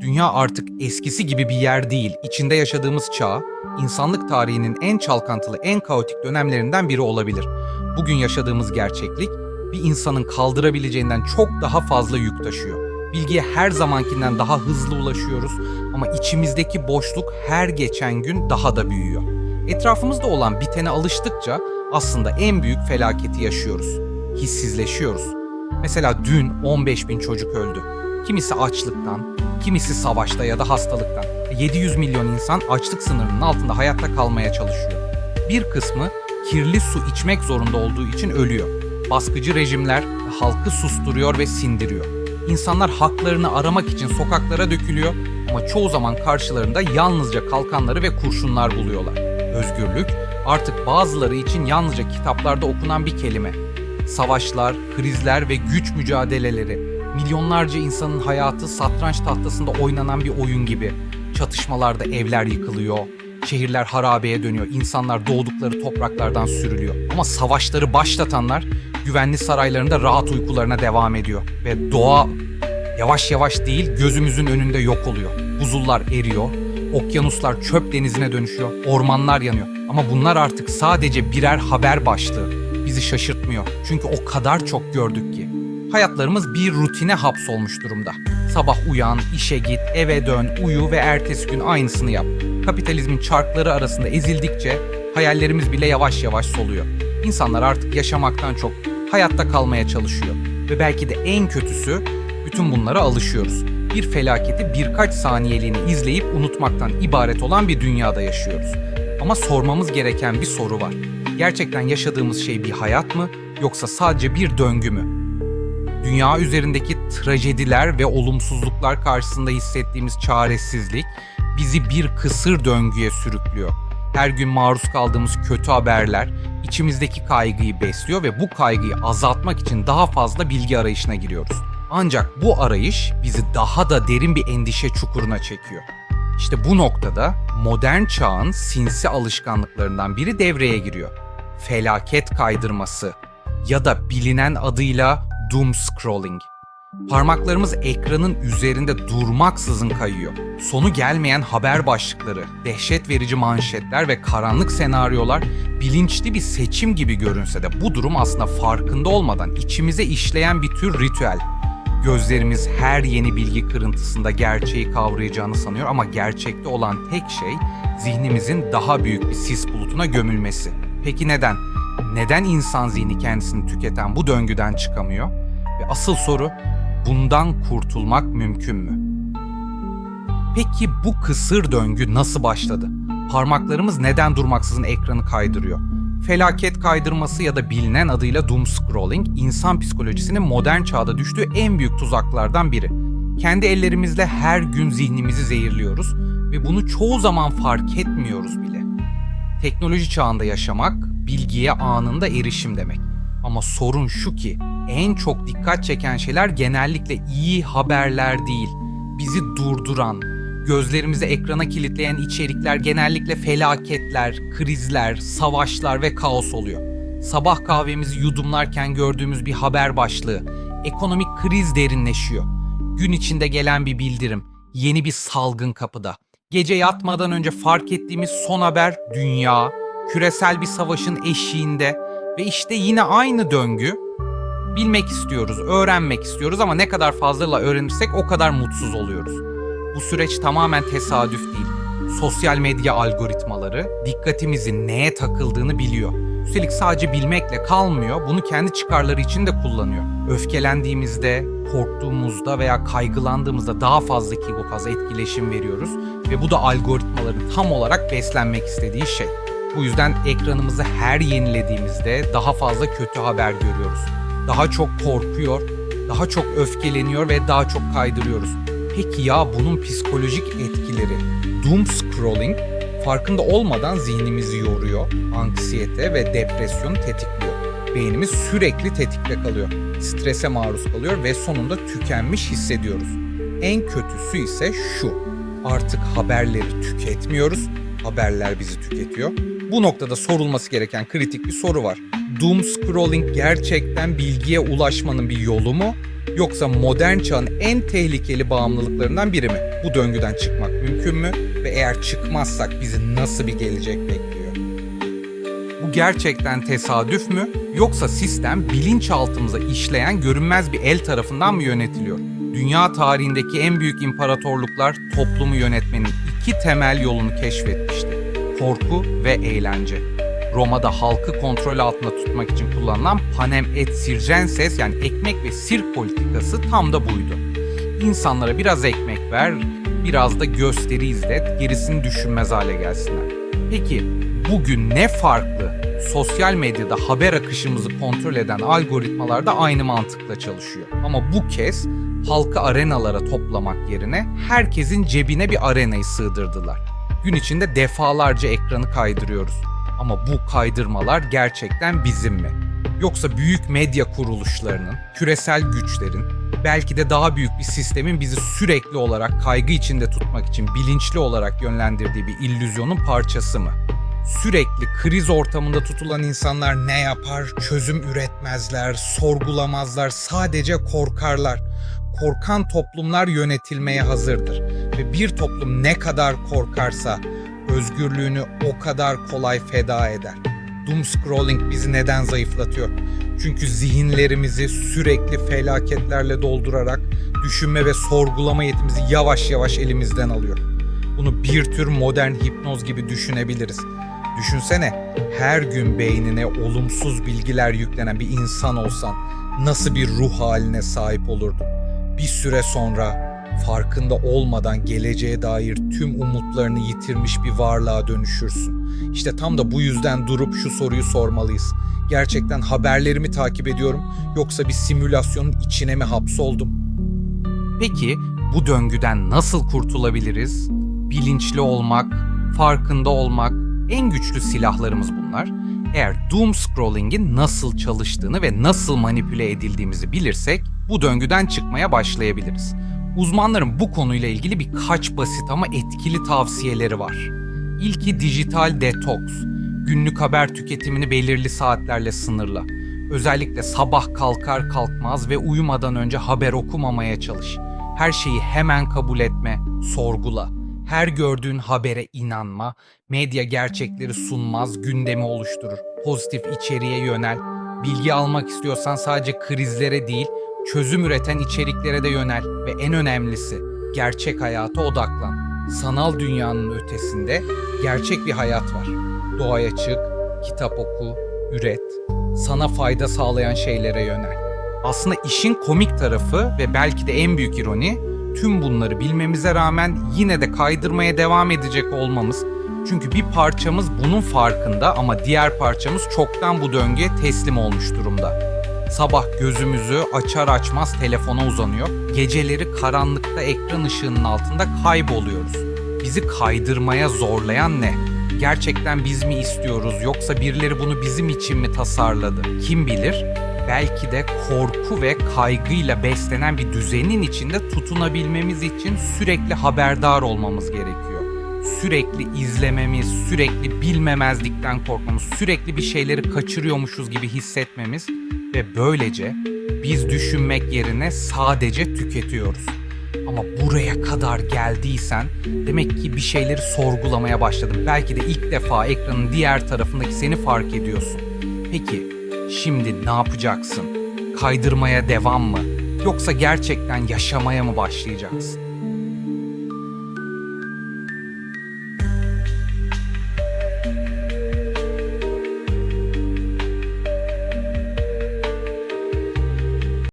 Dünya artık eskisi gibi bir yer değil. İçinde yaşadığımız çağ, insanlık tarihinin en çalkantılı, en kaotik dönemlerinden biri olabilir. Bugün yaşadığımız gerçeklik, bir insanın kaldırabileceğinden çok daha fazla yük taşıyor. Bilgiye her zamankinden daha hızlı ulaşıyoruz ama içimizdeki boşluk her geçen gün daha da büyüyor. Etrafımızda olan bitene alıştıkça aslında en büyük felaketi yaşıyoruz. Hissizleşiyoruz. Mesela dün 15 bin çocuk öldü. Kimisi açlıktan, kimisi savaşta ya da hastalıktan. 700 milyon insan açlık sınırının altında hayatta kalmaya çalışıyor. Bir kısmı kirli su içmek zorunda olduğu için ölüyor. Baskıcı rejimler halkı susturuyor ve sindiriyor. İnsanlar haklarını aramak için sokaklara dökülüyor ama çoğu zaman karşılarında yalnızca kalkanları ve kurşunlar buluyorlar. Özgürlük artık bazıları için yalnızca kitaplarda okunan bir kelime. Savaşlar, krizler ve güç mücadeleleri, milyonlarca insanın hayatı satranç tahtasında oynanan bir oyun gibi. Çatışmalarda evler yıkılıyor, şehirler harabeye dönüyor, insanlar doğdukları topraklardan sürülüyor. Ama savaşları başlatanlar güvenli saraylarında rahat uykularına devam ediyor. Ve doğa yavaş yavaş değil gözümüzün önünde yok oluyor. Buzullar eriyor, okyanuslar çöp denizine dönüşüyor, ormanlar yanıyor. Ama bunlar artık sadece birer haber başlığı. Bizi şaşırtmıyor. Çünkü o kadar çok gördük ki. Hayatlarımız bir rutine hapsolmuş durumda. Sabah uyan, işe git, eve dön, uyu ve ertesi gün aynısını yap. Kapitalizmin çarkları arasında ezildikçe hayallerimiz bile yavaş yavaş soluyor. İnsanlar artık yaşamaktan çok hayatta kalmaya çalışıyor. Ve belki de en kötüsü bütün bunlara alışıyoruz. Bir felaketi birkaç saniyeliğine izleyip unutmaktan ibaret olan bir dünyada yaşıyoruz. Ama sormamız gereken bir soru var. Gerçekten yaşadığımız şey bir hayat mı yoksa sadece bir döngü mü? Dünya üzerindeki trajediler ve olumsuzluklar karşısında hissettiğimiz çaresizlik bizi bir kısır döngüye sürüklüyor. Her gün maruz kaldığımız kötü haberler içimizdeki kaygıyı besliyor ve bu kaygıyı azaltmak için daha fazla bilgi arayışına giriyoruz. Ancak bu arayış bizi daha da derin bir endişe çukuruna çekiyor. İşte bu noktada modern çağın sinsi alışkanlıklarından biri devreye giriyor. Felaket kaydırması ya da bilinen adıyla doom scrolling. Parmaklarımız ekranın üzerinde durmaksızın kayıyor. Sonu gelmeyen haber başlıkları, dehşet verici manşetler ve karanlık senaryolar bilinçli bir seçim gibi görünse de bu durum aslında farkında olmadan içimize işleyen bir tür ritüel. Gözlerimiz her yeni bilgi kırıntısında gerçeği kavrayacağını sanıyor ama gerçekte olan tek şey zihnimizin daha büyük bir sis bulutuna gömülmesi. Peki neden? Neden insan zihni kendisini tüketen bu döngüden çıkamıyor? Ve asıl soru bundan kurtulmak mümkün mü? Peki bu kısır döngü nasıl başladı? Parmaklarımız neden durmaksızın ekranı kaydırıyor? Felaket kaydırması ya da bilinen adıyla doom scrolling, insan psikolojisinin modern çağda düştüğü en büyük tuzaklardan biri. Kendi ellerimizle her gün zihnimizi zehirliyoruz ve bunu çoğu zaman fark etmiyoruz bile. Teknoloji çağında yaşamak, bilgiye anında erişim demek. Ama sorun şu ki, en çok dikkat çeken şeyler genellikle iyi haberler değil. Bizi durduran, gözlerimizi ekrana kilitleyen içerikler genellikle felaketler, krizler, savaşlar ve kaos oluyor. Sabah kahvemizi yudumlarken gördüğümüz bir haber başlığı, ekonomik kriz derinleşiyor. Gün içinde gelen bir bildirim, yeni bir salgın kapıda. Gece yatmadan önce fark ettiğimiz son haber dünya, küresel bir savaşın eşiğinde ve işte yine aynı döngü. Bilmek istiyoruz, öğrenmek istiyoruz ama ne kadar fazla öğrenirsek o kadar mutsuz oluyoruz. Bu süreç tamamen tesadüf değil. Sosyal medya algoritmaları dikkatimizin neye takıldığını biliyor. Üstelik sadece bilmekle kalmıyor, bunu kendi çıkarları için de kullanıyor. Öfkelendiğimizde, korktuğumuzda veya kaygılandığımızda daha fazla fazla etkileşim veriyoruz ve bu da algoritmaların tam olarak beslenmek istediği şey. Bu yüzden ekranımızı her yenilediğimizde daha fazla kötü haber görüyoruz. Daha çok korkuyor, daha çok öfkeleniyor ve daha çok kaydırıyoruz. Peki ya bunun psikolojik etkileri? Doom scrolling farkında olmadan zihnimizi yoruyor, anksiyete ve depresyonu tetikliyor. Beynimiz sürekli tetikte kalıyor, strese maruz kalıyor ve sonunda tükenmiş hissediyoruz. En kötüsü ise şu, artık haberleri tüketmiyoruz, haberler bizi tüketiyor. Bu noktada sorulması gereken kritik bir soru var. Doom scrolling gerçekten bilgiye ulaşmanın bir yolu mu? Yoksa modern çağın en tehlikeli bağımlılıklarından biri mi? bu döngüden çıkmak mümkün mü ve eğer çıkmazsak bizi nasıl bir gelecek bekliyor? Bu gerçekten tesadüf mü yoksa sistem bilinçaltımıza işleyen görünmez bir el tarafından mı yönetiliyor? Dünya tarihindeki en büyük imparatorluklar toplumu yönetmenin iki temel yolunu keşfetmişti. Korku ve eğlence. Roma'da halkı kontrol altında tutmak için kullanılan panem et circenses yani ekmek ve sirk politikası tam da buydu. İnsanlara biraz ekmek ver, biraz da gösteri izlet, gerisini düşünmez hale gelsinler. Peki bugün ne farklı? Sosyal medyada haber akışımızı kontrol eden algoritmalar da aynı mantıkla çalışıyor. Ama bu kez halkı arenalara toplamak yerine herkesin cebine bir arenayı sığdırdılar. Gün içinde defalarca ekranı kaydırıyoruz. Ama bu kaydırmalar gerçekten bizim mi? Yoksa büyük medya kuruluşlarının, küresel güçlerin, belki de daha büyük bir sistemin bizi sürekli olarak kaygı içinde tutmak için bilinçli olarak yönlendirdiği bir illüzyonun parçası mı? Sürekli kriz ortamında tutulan insanlar ne yapar? Çözüm üretmezler, sorgulamazlar, sadece korkarlar. Korkan toplumlar yönetilmeye hazırdır ve bir toplum ne kadar korkarsa özgürlüğünü o kadar kolay feda eder. Doom scrolling bizi neden zayıflatıyor? Çünkü zihinlerimizi sürekli felaketlerle doldurarak düşünme ve sorgulama yetimizi yavaş yavaş elimizden alıyor. Bunu bir tür modern hipnoz gibi düşünebiliriz. Düşünsene her gün beynine olumsuz bilgiler yüklenen bir insan olsan nasıl bir ruh haline sahip olurdun? Bir süre sonra farkında olmadan geleceğe dair tüm umutlarını yitirmiş bir varlığa dönüşürsün. İşte tam da bu yüzden durup şu soruyu sormalıyız. Gerçekten haberlerimi takip ediyorum yoksa bir simülasyonun içine mi hapsoldum? Peki bu döngüden nasıl kurtulabiliriz? Bilinçli olmak, farkında olmak en güçlü silahlarımız bunlar. Eğer doom scrolling'in nasıl çalıştığını ve nasıl manipüle edildiğimizi bilirsek bu döngüden çıkmaya başlayabiliriz. Uzmanların bu konuyla ilgili birkaç basit ama etkili tavsiyeleri var. İlki dijital detoks. Günlük haber tüketimini belirli saatlerle sınırla. Özellikle sabah kalkar kalkmaz ve uyumadan önce haber okumamaya çalış. Her şeyi hemen kabul etme, sorgula. Her gördüğün habere inanma, medya gerçekleri sunmaz, gündemi oluşturur. Pozitif içeriğe yönel. Bilgi almak istiyorsan sadece krizlere değil, çözüm üreten içeriklere de yönel ve en önemlisi gerçek hayata odaklan. Sanal dünyanın ötesinde gerçek bir hayat var. Doğaya çık, kitap oku, üret, sana fayda sağlayan şeylere yönel. Aslında işin komik tarafı ve belki de en büyük ironi tüm bunları bilmemize rağmen yine de kaydırmaya devam edecek olmamız. Çünkü bir parçamız bunun farkında ama diğer parçamız çoktan bu döngüye teslim olmuş durumda. Sabah gözümüzü açar açmaz telefona uzanıyor. Geceleri karanlıkta ekran ışığının altında kayboluyoruz. Bizi kaydırmaya zorlayan ne? Gerçekten biz mi istiyoruz yoksa birileri bunu bizim için mi tasarladı? Kim bilir? Belki de korku ve kaygıyla beslenen bir düzenin içinde tutunabilmemiz için sürekli haberdar olmamız gerekiyor. Sürekli izlememiz, sürekli bilmemezlikten korkmamız, sürekli bir şeyleri kaçırıyormuşuz gibi hissetmemiz ve böylece biz düşünmek yerine sadece tüketiyoruz. Ama buraya kadar geldiysen demek ki bir şeyleri sorgulamaya başladın. Belki de ilk defa ekranın diğer tarafındaki seni fark ediyorsun. Peki şimdi ne yapacaksın? Kaydırmaya devam mı? Yoksa gerçekten yaşamaya mı başlayacaksın?